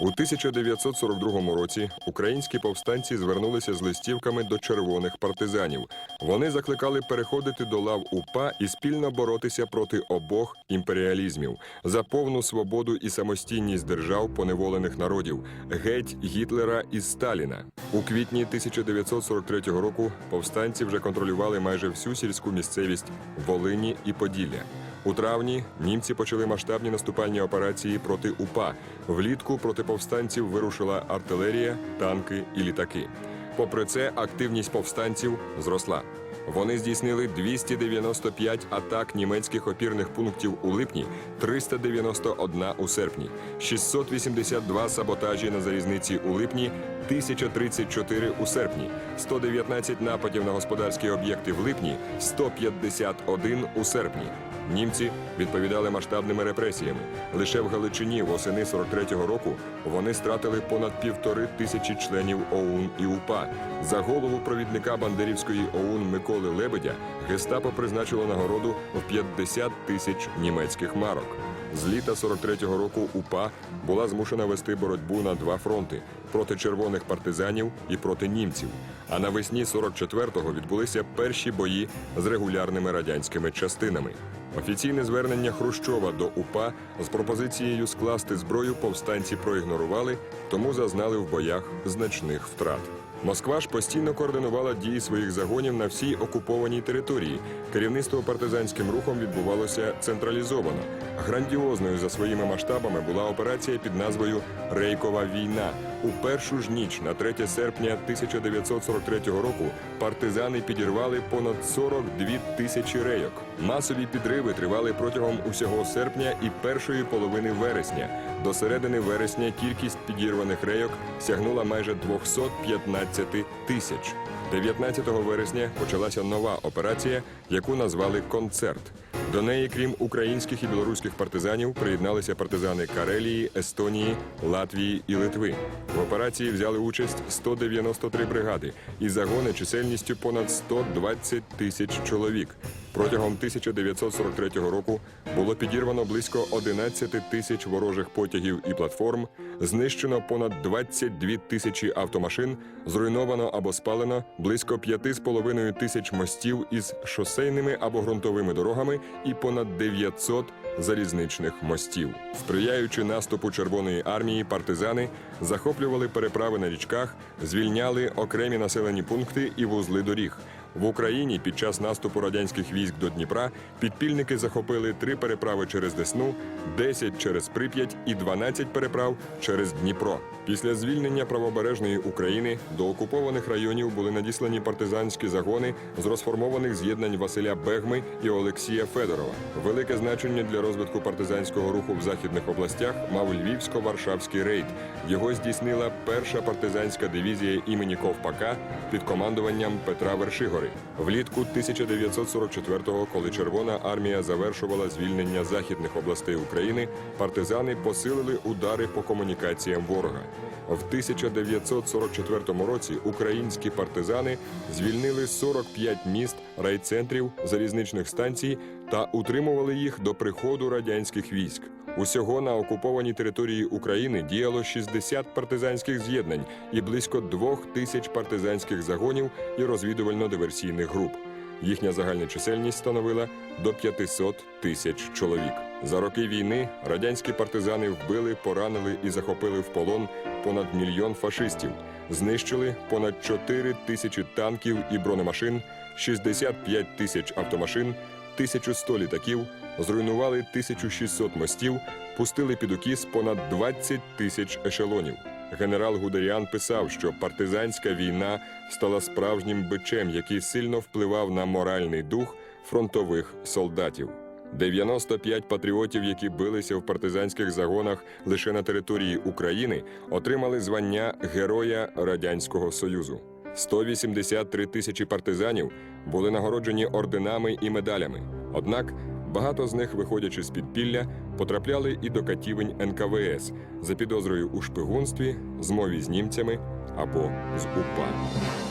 У 1942 році українські повстанці звернулися з листівками до червоних партизанів. Вони закликали переходити до лав УПА і спільно боротися проти обох імперіалізмів за повну свободу і самостійність держав поневолених народів, геть Гітлера і Сталіна. У квітні 1943 року повстанці вже контролювали майже всю сільську місцевість Волині і Поділля. У травні німці почали масштабні наступальні операції проти УПА. Влітку проти повстанців вирушила артилерія, танки і літаки. Попри це, активність повстанців зросла. Вони здійснили 295 атак німецьких опірних пунктів у липні, 391 у серпні, 682 саботажі на залізниці у липні, 1034 у серпні, 119 нападів на господарські об'єкти в липні, 151 у серпні. Німці відповідали масштабними репресіями. Лише в Галичині восени 43-го року вони стратили понад півтори тисячі членів ОУН і УПА. За голову провідника Бандерівської ОУН Миколи Лебедя гестапо призначило нагороду в 50 тисяч німецьких марок. З літа 43-го року УПА була змушена вести боротьбу на два фронти проти червоних партизанів і проти німців. А навесні 44-го відбулися перші бої з регулярними радянськими частинами. Офіційне звернення Хрущова до УПА з пропозицією скласти зброю повстанці проігнорували, тому зазнали в боях значних втрат. Москва ж постійно координувала дії своїх загонів на всій окупованій території. Керівництво партизанським рухом відбувалося централізовано. Грандіозною за своїми масштабами була операція під назвою Рейкова війна. У першу ж ніч на 3 серпня 1943 року партизани підірвали понад 42 тисячі рейок. Масові підриви тривали протягом усього серпня і першої половини вересня. До середини вересня кількість підірваних рейок сягнула майже 215 тисяч. 19 вересня почалася нова операція, яку назвали концерт. До неї, крім українських і білоруських партизанів, приєдналися партизани Карелії, Естонії, Латвії і Литви. В операції взяли участь 193 бригади і загони чисельністю понад 120 тисяч чоловік. Протягом 1943 року було підірвано близько 11 тисяч ворожих потягів і платформ, знищено понад 22 тисячі автомашин, зруйновано або спалено близько 5,5 тисяч мостів із шосейними або ґрунтовими дорогами і понад 900 залізничних мостів. Сприяючи наступу Червоної армії, партизани захоплювали переправи на річках, звільняли окремі населені пункти і вузли доріг. В Україні під час наступу радянських військ до Дніпра підпільники захопили три переправи через Десну, 10 через Прип'ять і 12 переправ через Дніпро. Після звільнення правобережної України до окупованих районів були надіслані партизанські загони з розформованих з'єднань Василя Бегми і Олексія Федорова. Велике значення для розвитку партизанського руху в західних областях мав львівсько-варшавський рейд. Його здійснила перша партизанська дивізія імені Ковпака під командуванням Петра Вершигори. Влітку 1944-го, коли Червона армія завершувала звільнення західних областей України, партизани посилили удари по комунікаціям ворога. В 1944 році українські партизани звільнили 45 міст, райцентрів, залізничних станцій та утримували їх до приходу радянських військ. Усього на окупованій території України діяло 60 партизанських з'єднань і близько двох тисяч партизанських загонів і розвідувально-диверсійних груп. Їхня загальна чисельність становила до 500 тисяч чоловік. За роки війни радянські партизани вбили, поранили і захопили в полон понад мільйон фашистів, знищили понад 4 тисячі танків і бронемашин, 65 тисяч автомашин, 1100 літаків, зруйнували 1600 мостів, пустили під укіс понад 20 тисяч ешелонів. Генерал Гудеріан писав, що партизанська війна стала справжнім бичем, який сильно впливав на моральний дух фронтових солдатів. 95 патріотів, які билися в партизанських загонах лише на території України, отримали звання Героя Радянського Союзу. 183 тисячі партизанів були нагороджені орденами і медалями. Однак багато з них, виходячи з підпілля, потрапляли і до катівень НКВС за підозрою у шпигунстві, змові з німцями або з УПА.